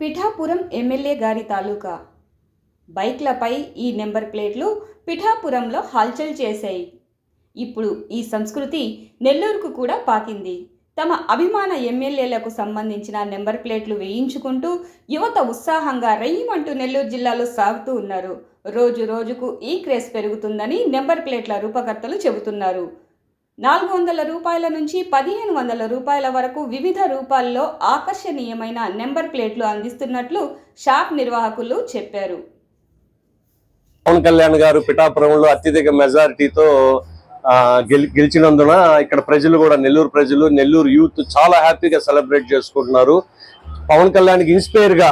Pithapuram MLA గారి తాలూకా బైక్లపై ఈ number ప్లేట్లు పిఠాపురంలో హల్చల్ చేశాయి. ఇప్పుడు ఈ సంస్కృతి నెల్లూరుకు కూడా పాకింది. తమ అభిమాన ఎమ్మెల్యేలకు సంబంధించిన నెంబర్ ప్లేట్లు వేయించుకుంటూ యువత ఉత్సాహంగా రెయ్యమంటూ నెల్లూరు జిల్లాలో సాగుతూ ఉన్నారు. రోజు రోజుకు ఈ క్రేజ్ పెరుగుతుందని నెంబర్ ప్లేట్ల రూపకర్తలు చెబుతున్నారు. నాలుగు వందల రూపాయల నుంచి పదిహేను వందల రూపాయల వరకు వివిధ రూపాల్లో ఆకర్షణీయమైన నెంబర్ ప్లేట్లు అందిస్తున్నట్లు షాప్ నిర్వాహకులు చెప్పారు. పవన్ కళ్యాణ్ గారు పిఠాపురంలో అత్యధిక మెజారిటీతో గెలి గెలిచినందున ఇక్కడ ప్రజలు కూడా నెల్లూరు ప్రజలు నెల్లూరు యూత్ చాలా హ్యాపీగా సెలబ్రేట్ చేసుకుంటున్నారు. పవన్ కళ్యాణ్కి ఇన్స్పైర్గా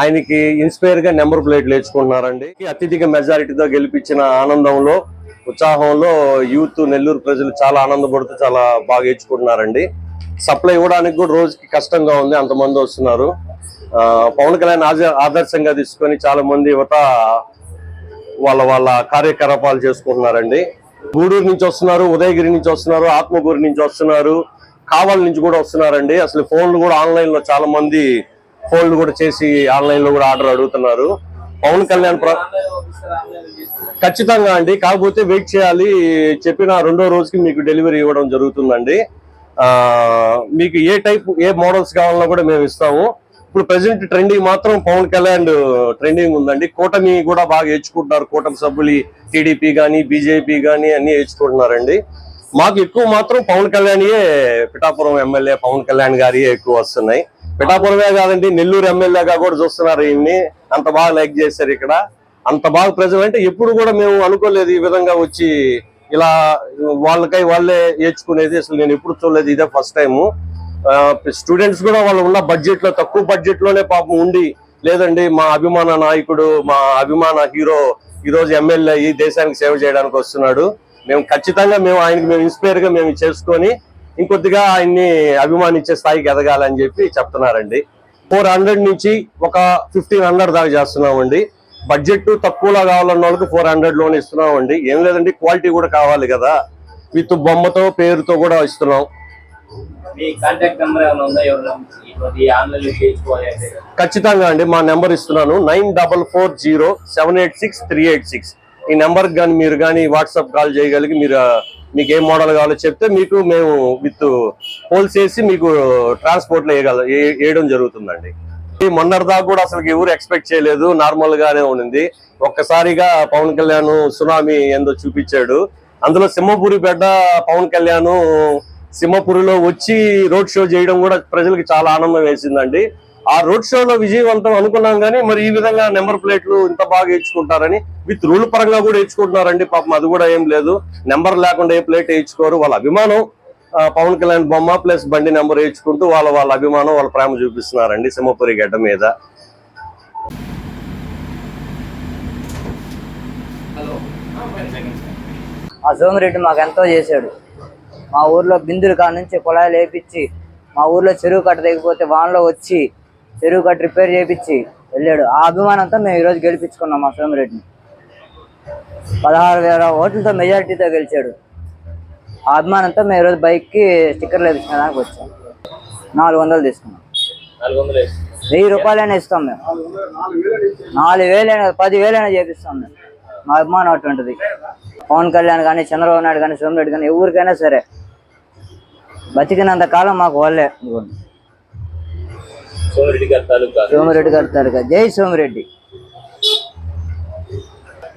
ఆయనకి ఇన్స్పైర్గా నెంబర్ ప్లేట్లు వేసుకుంటున్నారండి. అత్యధిక మెజారిటీతో గెలిపించిన ఆనందంలో ఉత్సాహంలో యూత్ నెల్లూరు ప్రజలు చాలా ఆనందపడుతూ చాలా బాగా ఇచ్చుకుంటున్నారండి సప్లై ఇవ్వడానికి కూడా రోజుకి కష్టంగా ఉంది అంతమంది వస్తున్నారు. పవన్ కళ్యాణ్ ఆజ- ఆదర్శంగా తీసుకొని చాలా మంది యువత వాళ్ళ వాళ్ళ కార్యకలాపాలు చేసుకుంటున్నారండి. గూడూరు నుంచి వస్తున్నారు ఉదయగిరి నుంచి వస్తున్నారు ఆత్మకూరు నుంచి వస్తున్నారు కావాల నుంచి కూడా వస్తున్నారండి. అసలు ఫోన్లు కూడా ఆన్లైన్లో చాలా మంది ఫోన్లు కూడా చేసి ఆన్లైన్లో కూడా ఆర్డర్ అడుగుతున్నారు. పవన్ కళ్యాణ్ ఖచ్చితంగా అండి. కాకపోతే వెయిట్ చేయాలి. చెప్పిన రెండో రోజుకి మీకు డెలివరీ ఇవ్వడం జరుగుతుందండి. ఆ మీకు ఏ టైప్ ఏ మోడల్స్ కావాలన్నా కూడా మేము ఇస్తాము. ఇప్పుడు ప్రెసెంట్ ట్రెండింగ్ మాత్రం పవన్ కళ్యాణ్ ట్రెండింగ్ ఉందండి. కూటమి కూడా బాగా ఎంచుకుంటున్నారు కూటమి సభ్యులు టీడీపీ కానీ బీజేపీ కానీ అన్ని ఎంచుకుంటున్నారండి మాకు ఎక్కువ మాత్రం పవన్ కళ్యాణ్యే పిఠాపురం ఎమ్మెల్యే పవన్ కళ్యాణ్ గారి ఎక్కువ వస్తున్నాయి. పిఠాపురమే కాదండి నెల్లూరు ఎమ్మెల్యేగా కూడా చూస్తున్నారు ఈయన్ని. అంత బాగా లైక్ చేశారు ఇక్కడ. అంత బాగా ప్రజలు అంటే ఎప్పుడు కూడా మేము అనుకోలేదు ఈ విధంగా వచ్చి ఇలా వాళ్ళకై వాళ్ళే ఏర్చుకునేది అసలు నేను ఎప్పుడు చూడలేదు ఇదే ఫస్ట్ టైము స్టూడెంట్స్ కూడా వాళ్ళు ఉన్న బడ్జెట్లో తక్కువ బడ్జెట్లోనే పాపం ఉండి లేదండి మా అభిమాన నాయకుడు మా అభిమాన హీరో ఈ రోజు ఎమ్మెల్యే ఈ దేశానికి సేవ చేయడానికి వస్తున్నాడు. మేము ఖచ్చితంగా మేము ఆయనకి మేము ఇన్స్పైర్గా మేము చేసుకొని ఇంకొద్దిగా ఆయన్ని అభిమానించే స్థాయికి ఎదగాలని చెప్పి చెప్తున్నారండి. ఫోర్ హండ్రెడ్ నుంచి ఒక ఫిఫ్టీన్ హండ్రెడ్ దాకా చేస్తున్నామండి. బడ్జెట్ తక్కువలో కావాలన్న వాళ్ళకి ఫోర్ హండ్రెడ్ లోన్ ఇస్తున్నామండి. ఏం లేదండి క్వాలిటీ కూడా కావాలి కదా. విత్ బొమ్మతో పేరుతో కూడా ఇస్తున్నాం. ఖచ్చితంగా అండి మా నెంబర్ ఇస్తున్నాను. Nine double four zero seven eight six three eight six. ఈ నెంబర్కి కానీ మీరు కానీ వాట్సాప్ కాల్ చేయగలిగి మీరు మీకు ఏ మోడల్ కావాలో చెప్తే మీకు మేము విత్ హోల్స్ చేసి మీకు ట్రాన్స్పోర్ట్లో వేయగల వేయడం జరుగుతుందండి. ఈ మొన్నటి దాకా కూడా అసలు ఎవరు ఎక్స్పెక్ట్ చేయలేదు. నార్మల్ గానే ఉండింది ఒక్కసారిగా పవన్ కళ్యాణ్ సునామీ ఏందో చూపించాడు. అందులో సింహపురి బిడ్డ పవన్ కళ్యాణ్ సింహపురిలో వచ్చి రోడ్ షో చేయడం కూడా ప్రజలకు చాలా ఆనందం వేసిందండి. ఆ రోడ్ షోలో విజయవంతం అనుకున్నాం కానీ మరి ఈ విధంగా నెంబర్ ప్లేట్లు ఇంత బాగా వేయించుకుంటారని విత్ రూల్ పరంగా కూడా వేయించుకుంటున్నారండి పాపం అది కూడా ఏం లేదు. నెంబర్ లేకుండా ఏ ప్లేట్ వేయించుకోరు వాళ్ళ అభిమానం పవన్ కళ్యాణ్ బొమ్మ ప్లస్ బండి నెంబర్ వేయించుకుంటూ వాళ్ళ వాళ్ళ అభిమానం వాళ్ళ ప్రేమ చూపిస్తున్నారండి సింహపురి గడ్డ మీద. ఆ సోమిరెడ్డి మాకు ఎంతో చేశాడు. మా ఊర్లో బిందులు కాడ నుంచి కుళాయిలు వేపించి మా ఊర్లో చెరువు కట్ట తెగిపోతే వానలో వచ్చి చెరువు కట్ట రిపేర్ చేయించి వెళ్ళాడు. ఆ అభిమానంతో మేము ఈరోజు గెలిపించుకున్నాం మా సోమిరెడ్డిని. పదహారు వేల ఓట్లతో మెజారిటీతో గెలిచాడు. ఆ అభిమానంతో మేము ఈరోజు బైక్కి స్టిక్కర్లు వేపించుకోవడానికి వచ్చాం. నాలుగు వందలు తీసుకున్నాం. వెయ్యి రూపాయలైనా ఇస్తాం మేము. నాలుగు వేలైనా పది వేలైనా చేపిస్తాం మేము. మా అభిమానం అటువంటిది. పవన్ కళ్యాణ్ కానీ చంద్రబాబు నాయుడు కానీ సోమిరెడ్డి కానీ ఎవరికైనా సరే బతికినంత కాలం మాకు వాళ్ళే. సోమిరెడ్డి గారి తాలూకా సోమిరెడ్డి గారి తాలూకా. జై సోమిరెడ్డి.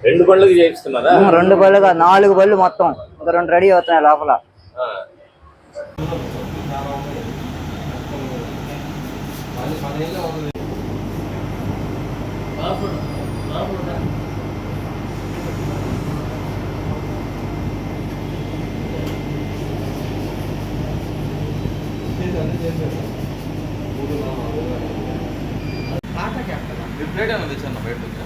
రెండు బండ్లకి చేయిస్తున్నారా? రెండు బళ్ళు కాదు నాలుగు బళ్ళు మొత్తం. ఇంకా రెండు రెడీ అవుతున్నాయి లోపల. ఆ. ప్లేట్ ఏమైనా తెచ్చాను బయట నుంచి